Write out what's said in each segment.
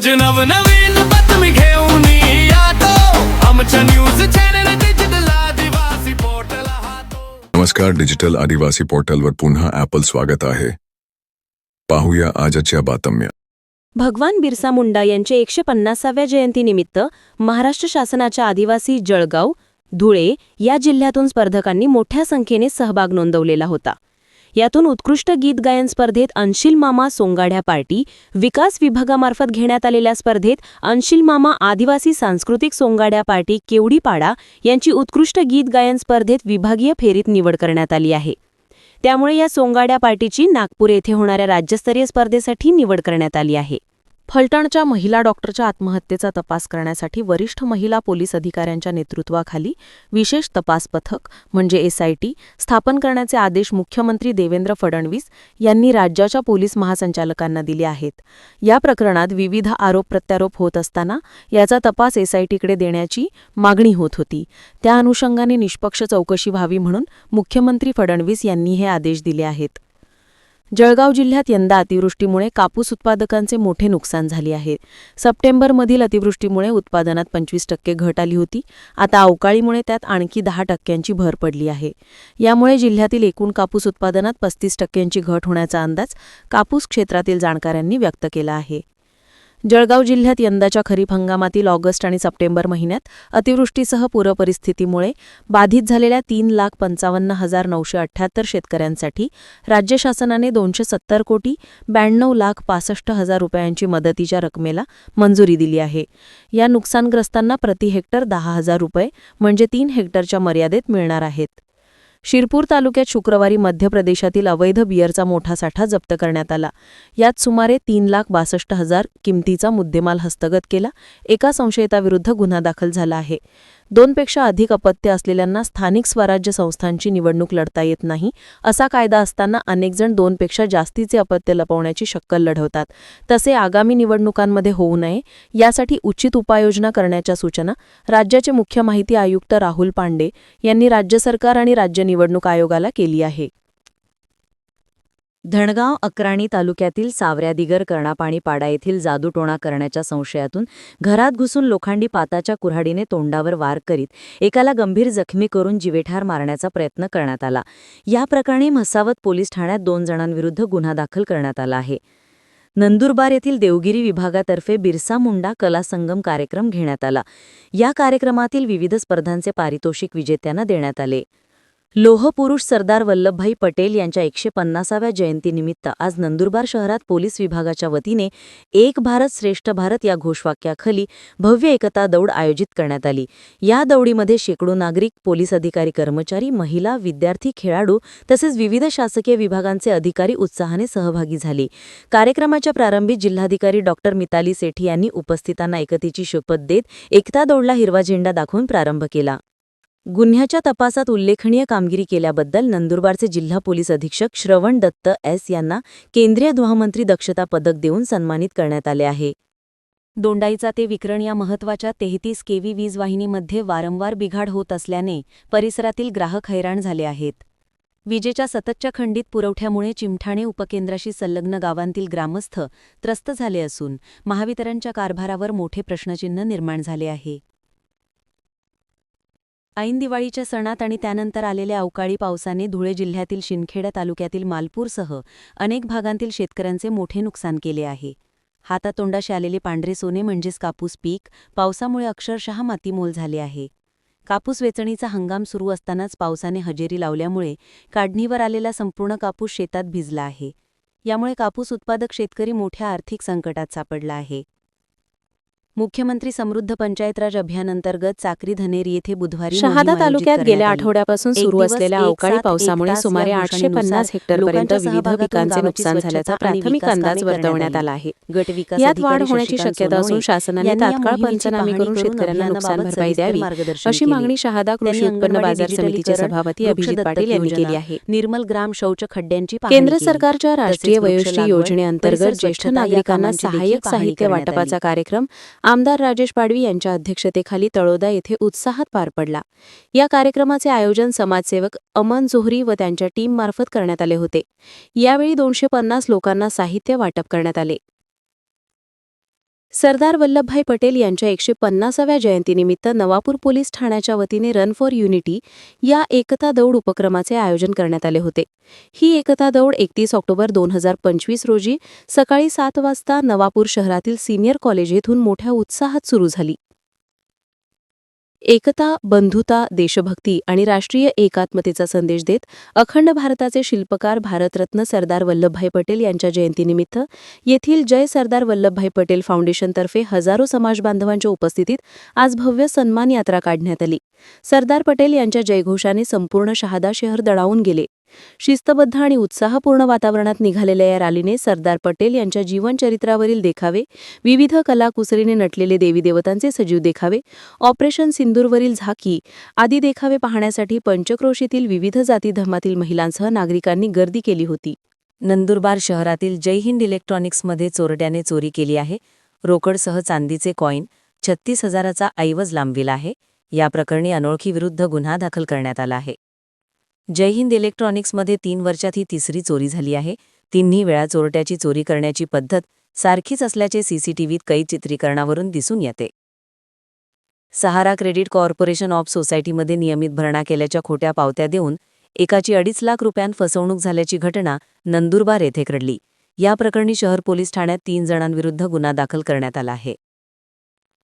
रोज नवनवीन बातमी घेऊन येतो. आमच्या न्यूज चॅनल डिजिटल आदिवासी पोर्टल हातो. नमस्कार डिजिटल आदिवासी पोर्टलवर पुन्हा ॲपल स्वागत आहे. पाहूया आजच्या बातम्या. भगवान बिरसा मुंडा यांच्या एकशे पन्नासाव्या जयंतीनिमित्त महाराष्ट्र शासनाच्या आदिवासी जळगाव धुळे या जिल्ह्यातून स्पर्धकांनी मोठ्या संख्येने सहभाग नोंदवलेला होता. यातून उत्कृष्ट गीत गायन स्पर्धेत अंशिल मामा सोंगाड्या पार्टी विकास विभागामार्फत घेण्यात आलेल्या स्पर्धेत अंशिल मामा आदिवासी सांस्कृतिक सोंगाड्या पार्टी केवडीपाडा यांची उत्कृष्ट गीत गायन स्पर्धेत विभागीय फेरीत निवड करण्यात आली आहे. त्यामुळे या सोंगाड्या पार्टीची नागपूर येथे होणाऱ्या राज्यस्तरीय स्पर्धेसाठी निवड करण्यात आली आहे. फलटणच्या महिला डॉक्टरच्या आत्महत्येचा तपास करण्यासाठी वरिष्ठ महिला पोलीस अधिकाऱ्यांच्या नेतृत्वाखाली विशेष तपास पथक म्हणजे एसआयटी स्थापन करण्याचे आदेश मुख्यमंत्री देवेंद्र फडणवीस यांनी राज्याच्या पोलीस महासंचालकांना दिले आहेत. या प्रकरणात विविध आरोप प्रत्यारोप होत असताना याचा तपास एसआयटीकडे देण्याची मागणी होत होती. त्या अनुषंगाने निष्पक्ष चौकशी व्हावी म्हणून मुख्यमंत्री फडणवीस यांनी हे आदेश दिले आहेत. जळगाव जिल्ह्यात यंदा अतिवृष्टीमुळे कापूस उत्पादकांचे मोठे नुकसान झाले आहे. सप्टेंबरमधील अतिवृष्टीमुळे उत्पादनात पंचवीस टक्के घट आली होती. आता अवकाळीमुळे त्यात आणखी दहा टक्क्यांची भर पडली आहे. यामुळे जिल्ह्यातील एकूण कापूस उत्पादनात पस्तीस टक्क्यांची घट होण्याचा अंदाज कापूस क्षेत्रातील जाणकारांनी व्यक्त केला आहे. जळगाव जिल्ह्यात यंदाच्या खरीप हंगामातील ऑगस्ट आणि सप्टेंबर महिन्यात अतिवृष्टीसह पूरपरिस्थितीमुळे बाधित झालेल्या तीन लाख पंचावन्न हजार नऊशे अठ्ठ्याहत्तर शेतकऱ्यांसाठी राज्य शासनाने दोनशे सत्तर कोटी ब्याण्णव लाख पासष्ट हजार रुपयांची मदतीच्या रकमेला मंजुरी दिली आहे. या नुकसानग्रस्तांना प्रति हेक्टर दहा हजार रुपये म्हणजे तीन हेक्टरच्या मर्यादेत मिळणार आहेत. शिरपूर तालुक्यात शुक्रवारी मध्य प्रदेशातील अवैध बियरचा मोठा साठा जप्त करण्यात आला. यात सुमारे तीन लाख बासष्ट हजार किमतीचा मुद्देमाल हस्तगत केला. एका संशयिताविरुद्ध गुन्हा दाखल झाला आहे. दोनपेक्षा अधिक अपत्य असलेल्यांना स्थानिक स्वराज्य संस्थांची निवडणूक लढता येत नाही असा कायदा असताना अनेकजण दोनपेक्षा जास्तीचे अपत्य लपवण्याची शक्कल लढवतात. तसे आगामी निवडणुकांमध्ये होऊ नये यासाठी उचित उपाययोजना करण्याच्या सूचना राज्याचे मुख्य माहिती आयुक्त राहुल पांडे यांनी राज्य सरकार आणि राज्य निवडणूक आयोगाला केली आहे. धणगाव अक्राणी तालुक्यातील सावऱ्यादिगर कर्णापाणी पाडा येथील जादूटोणा करण्याच्या संशयातून घरात घुसून लोखंडी पाताच्या कुऱ्हाडीने तोंडावर वार करीत एकाला गंभीर जखमी करून जिवेठार मारण्याचा प्रयत्न करण्यात आला. या प्रकरणी म्हसावत पोलीस ठाण्यात दोन जणांविरुद्ध गुन्हा दाखल करण्यात आला आहे. नंदुरबार येथील देवगिरी विभागातर्फे बिरसा मुंडा कला संगम कार्यक्रम घेण्यात आला. या कार्यक्रमातील विविध स्पर्धांचे पारितोषिक विजेत्यांना देण्यात आले. लोहपुरुष सरदार वल्लभभाई पटेल यांच्या एकशे पन्नासाव्या जयंतीनिमित्त आज नंदुरबार शहरात पोलीस विभागाच्या वतीने एक भारत श्रेष्ठ भारत या घोषवाक्याखाली भव्य एकता दौड आयोजित करण्यात आली. या दौडीमध्ये शेकडो नागरिक पोलीस अधिकारी कर्मचारी महिला विद्यार्थी खेळाडू तसेच विविध शासकीय विभागांचे अधिकारी उत्साहाने सहभागी झाले. कार्यक्रमाच्या प्रारंभी जिल्हाधिकारी डॉक्टर मिताली सेठी यांनी उपस्थितांना एकतेची शपथ देत एकता दौडला हिरवा झेंडा दाखवून प्रारंभ केला. गुन्ह्याच्या तपासात उल्लेखनीय कामगिरी केल्याबद्दल नंदुरबारचे जिल्हा पोलीस अधीक्षक श्रवण दत्त एस यांना केंद्रीय गृहमंत्री दक्षता पदक देऊन सन्मानित करण्यात आले आहे. दोंडाईचा ते विक्रण या महत्त्वाच्या तेहतीस केव्ही वीज वाहिनीमध्ये वारंवार बिघाड होत असल्याने परिसरातील ग्राहक हैराण झाले आहेत. विजेच्या सततच्या खंडित पुरवठ्यामुळे चिमठाणे उपकेंद्राशी संलग्न गावांतील ग्रामस्थ त्रस्त झाले असून महावितरणच्या कारभारावर मोठे प्रश्नचिन्ह निर्माण झाले आहे. ऐन दिवाळीच्या सणात आणि त्यानंतर आलेल्या अवकाळी पावसाने धुळे जिल्ह्यातील शिंदखेडा तालुक्यातील मालपूरसह अनेक भागांतील शेतकऱ्यांचे मोठे नुकसान केले आहे. हातातोंडाशी आलेले पांढरे सोने म्हणजेच कापूस पीक पावसामुळे अक्षरशः मातीमोल झाले आहे. कापूस वेचणीचा हंगाम सुरू असतानाच पावसाने हजेरी लावल्यामुळे काढणीवर आलेला संपूर्ण कापूस शेतात भिजला आहे. यामुळे कापूस उत्पादक शेतकरी मोठ्या आर्थिक संकटात सापडला आहे. मुख्यमंत्री समृद्ध पंचायतराज अभियानांतर्गत चाकरी धनेरी येथे बुधवारी शहादा तालुक्यात गेल्या. आठवड्यापासून सुरू असलेल्या अवकाळी पावसामुळे सुमारे आठशे पन्नास हेक्टरपर्यंत विविध पिकांचे नुकसान झाल्याचा प्राथमिक अंदाज वर्तवण्यात आला आहे यात वाढ होण्याची शक्यता असून शासनाने तात्काळ पंचनामे करून शेतकऱ्यांना नुकसान भरपाई द्यावी अशी. मागणी शहादा कृषी उत्पन्न बाजार समितीचे सभापती अभिजित पाटील यांनी केली आहे निर्मल ग्राम शौच खड्ड्यांची केंद्र. सरकारच्या राष्ट्रीय वयोश्री योजनेअंतर्गत ज्येष्ठ नागरिकांना सहाय्यक साहित्य वाटपाचा. कार्यक्रम आमदार राजेश पाडवी यांच्या अध्यक्षतेखाली तळोदा येथे उत्साहात पार पडला. या कार्यक्रमाचे आयोजन समाजसेवक अमन जोहरी व त्यांच्या टीममार्फत करण्यात आले होते. यावेळी दोनशे पन्नास लोकांना साहित्य वाटप करण्यात आले. सरदार वल्लभभाई पटेल यांच्या एकशे पन्नासाव्या जयंतीनिमित्त नवापूर पोलीस ठाण्याच्या वतीने रन फॉर युनिटी या एकता दौड उपक्रमाचे आयोजन करण्यात आले होते. ही एकता दौड एकतीस ऑक्टोबर दोन हजार पंचवीस रोजी सकाळी सात वाजता नवापूर शहरातील सिनियर कॉलेज येथून मोठ्या उत्साहात सुरू झाली. एकता बंधुता देशभक्ती आणि राष्ट्रीय एकात्मतेचा संदेश देत अखंड भारताचे शिल्पकार भारतरत्न सरदार वल्लभभाई पटेल यांच्या जयंतीनिमित्त येथील जय सरदार वल्लभभाई पटेल फाउंडेशनतर्फे हजारो समाज बांधवांच्या उपस्थितीत आज भव्य सन्मान यात्रा काढण्यात आली. सरदार पटेल यांच्या जयघोषाने संपूर्ण शहादा शहर दडावून गेले. शिस्तबद्ध आणि उत्साहपूर्ण वातावरणात निघालेल्या या रॅलीने सरदार पटेल यांच्या जीवनचरित्रावरील देखावे विविध कलाकुसरीने नटलेले देवीदेवतांचे सजीव देखावे ऑपरेशन सिंदूरवरील झाकी आदी देखावे पाहण्यासाठी पंचक्रोशीतील विविध जाती धर्मातील महिलांसह नागरिकांनी गर्दी केली होती. नंदुरबार शहरातील जय हिंद इलेक्ट्रॉनिक्समध्ये चोरट्याने चोरी केली आहे. रोकडसह चांदीचे कॉईन छत्तीस हजाराचा ऐवज लांबविला आहे. या प्रकरणी अनोळखीविरुद्ध गुन्हा दाखल करण्यात आला आहे. जय हिंद इलेक्ट्रॉनिक्समध्ये तीन वर्षात ही तिसरी चोरी झाली आहे. तिन्ही वेळा चोरट्याची चोरी करण्याची पद्धत सारखीच असल्याचे सीसीटीव्हीत कैद चित्रीकरणावरून दिसून येते. सहारा क्रेडिट कॉर्पोरेशन ऑफ सोसायटीमध्ये नियमित भरणा केल्याच्या खोट्या पावत्या देऊन एकाची अडीच लाख रुपयांत फसवणूक झाल्याची घटना नंदुरबार येथे घडली. या प्रकरणी शहर पोलीस ठाण्यात तीन जणांविरुद्ध गुन्हा दाखल करण्यात आला आहे.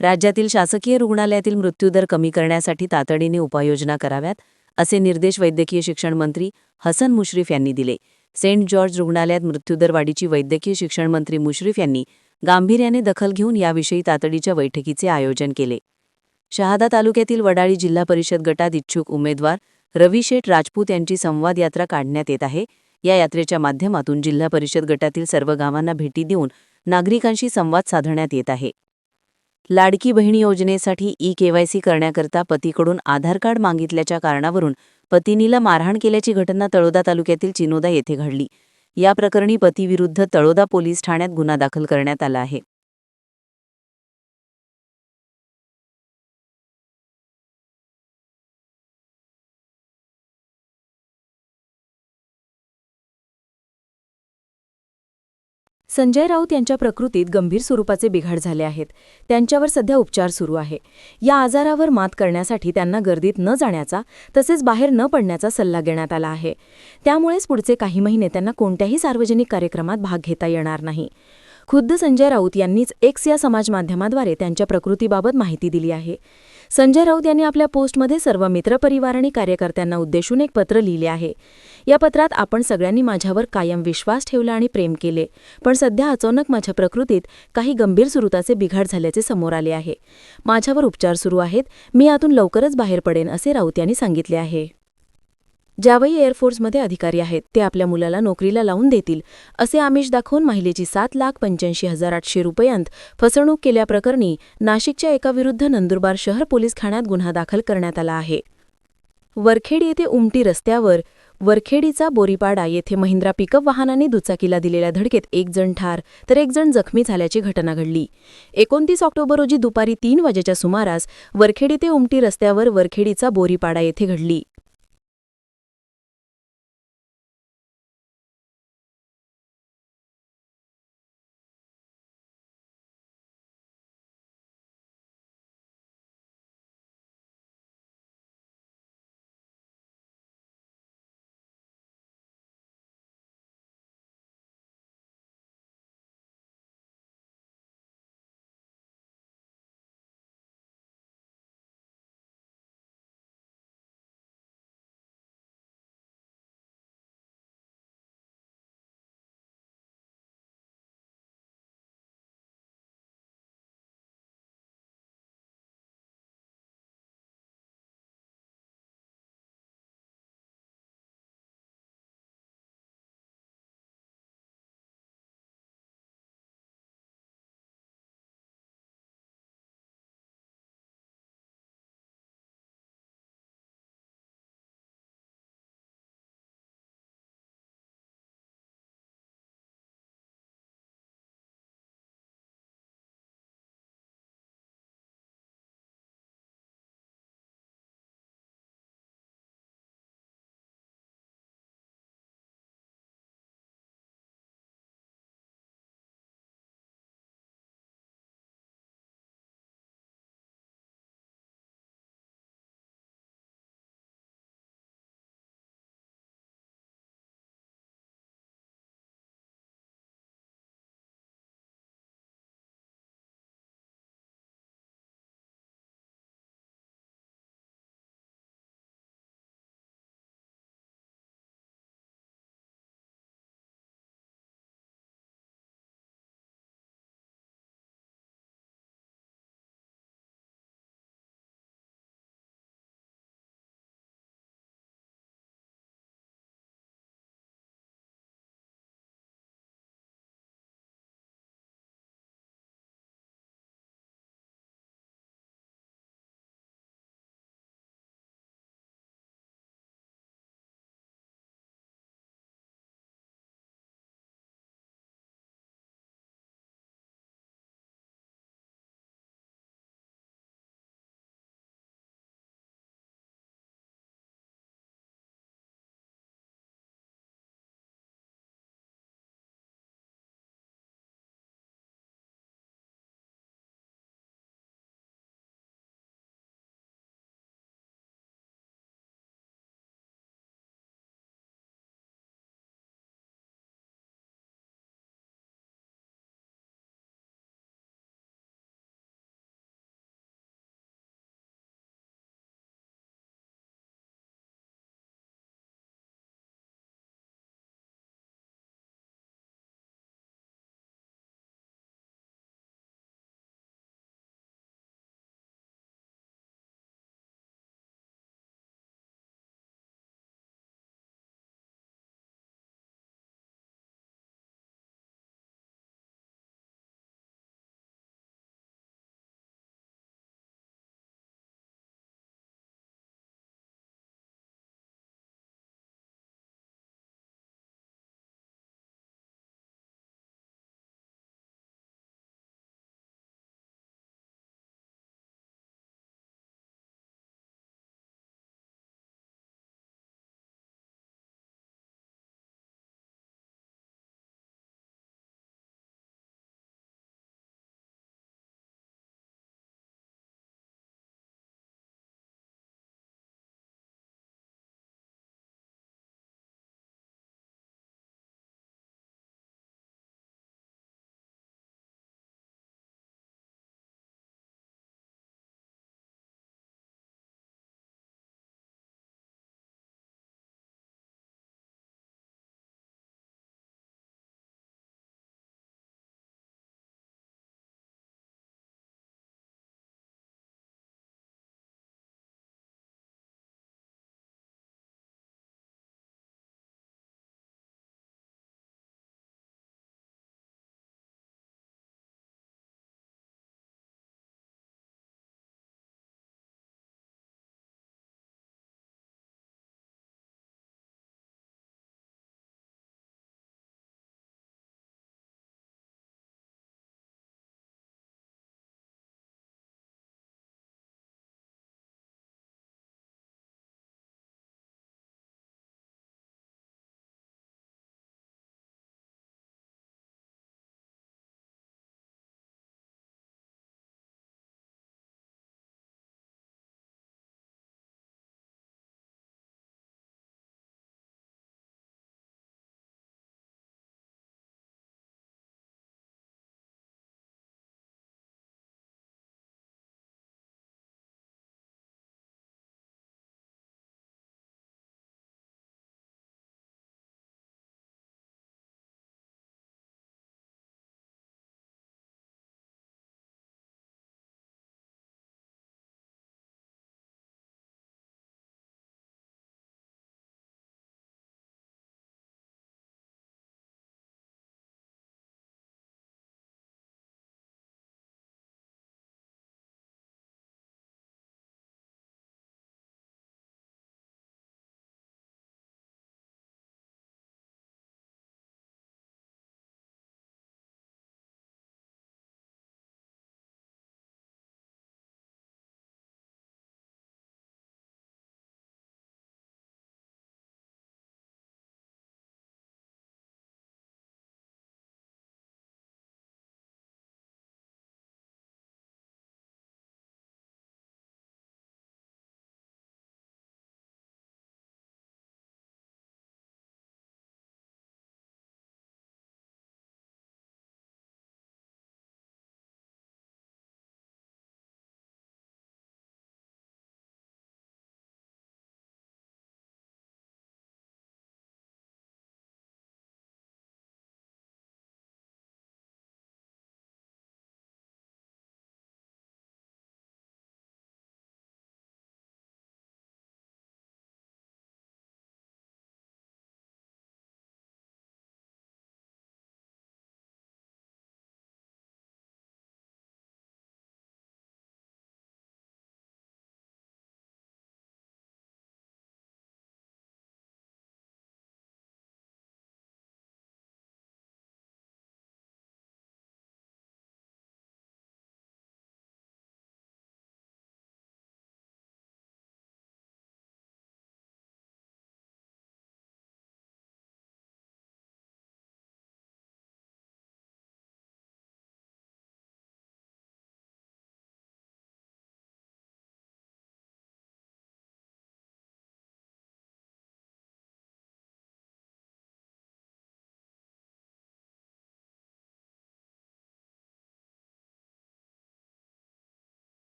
राज्यातील शासकीय रुग्णालयातील मृत्यूदर कमी करण्यासाठी तातडीने उपाययोजना कराव्यात. असे निर्देश वैद्यकीय शिक्षण मंत्री हसन मुश्रीफ यांनी दिले. सेंट जॉर्ज रुग्णालयात मृत्यूदर वाढीची वैद्यकीय शिक्षण मंत्री मुश्रीफ यांनी गांभीर्याने दखल घेऊन याविषयी तातडीच्या बैठकीचे आयोजन केले. शहादा तालुक्यातील वडाळी जिल्हा परिषद गटात इच्छुक उमेदवार रविशेठ राजपूत यांची संवाद यात्रा काढण्यात येत आहे. या यात्रेच्या माध्यमातून जिल्हा परिषद गटातील सर्व गावांना भेटी देऊन नागरिकांशी संवाद साधण्यात येत आहे. लाडकी बहिणी योजनेसाठी ई केवायसी करण्याकरता पतीकडून आधार कार्ड मागितल्याच्या कारणावरून पत्नीला मारहाण केल्याची घटना तळोदा तालुक्यातील चिनोदा येथे घडली. या प्रकरणी पतीविरुद्ध तळोदा पोलीस ठाण्यात गुन्हा दाखल करण्यात आला आहे. संजय राऊत यांच्या प्रकृतीत गंभीर स्वरूपाचे बिघाड झाले आहेत. त्यांच्यावर सध्या उपचार सुरू आहे. या आजारावर मात करण्यासाठी त्यांना गर्दीत न जाण्याचा तसेच बाहेर न पडण्याचा सल्ला देण्यात आला आहे. त्यामुळेच पुढचे काही महिने त्यांना कोणत्याही सार्वजनिक कार्यक्रमात भाग घेता येणार नाही. खुद्द संजय राऊत यांनीच एक्स या समाजमाध्यमाद्वारे त्यांच्या प्रकृतीबाबत माहिती दिली आहे. संजय राऊत यांनी आपल्या पोस्टमध्ये सर्व मित्रपरिवार आणि कार्यकर्त्यांना उद्देशून एक पत्र लिहिले आहे. या पत्रात आपण सगळ्यांनी माझ्यावर कायम विश्वास ठेवला आणि प्रेम केले. पण सध्या अचानक माझ्या प्रकृतीत काही गंभीर स्वरूपाचे बिघाड झाल्याचे समोर आले आहे. माझ्यावर उपचार सुरू आहेत. मी यातून लवकरच बाहेर पडेन असे राऊत यांनी सांगितले आहे. ज्यावेळी एअरफोर्समध्ये अधिकारी आहेत. ते आपल्या मुलाला नोकरीला लावून देतील असे आमिष दाखवून महिलेची सात लाख पंच्याऐंशी हजार आठशे रुपयांत फसवणूक केल्याप्रकरणी नाशिकच्या एकाविरुद्ध नंदुरबार शहर पोलीस ठाण्यात गुन्हा दाखल करण्यात आला आहे. वरखेड येथे उमटी रस्त्यावर वरखेडीचा बोरीपाडा येथे महिंद्रा पिकअप वाहनाने दुचाकीला दिलेल्या धडकेत एक जण ठार तर एक जण जखमी झाल्याची घटना घडली. एकोणतीस ऑक्टोबर रोजी दुपारी तीन वाजेच्या सुमारास वरखेडी ते उमटी रस्त्यावर वरखेडीचा बोरीपाडा येथे घडली.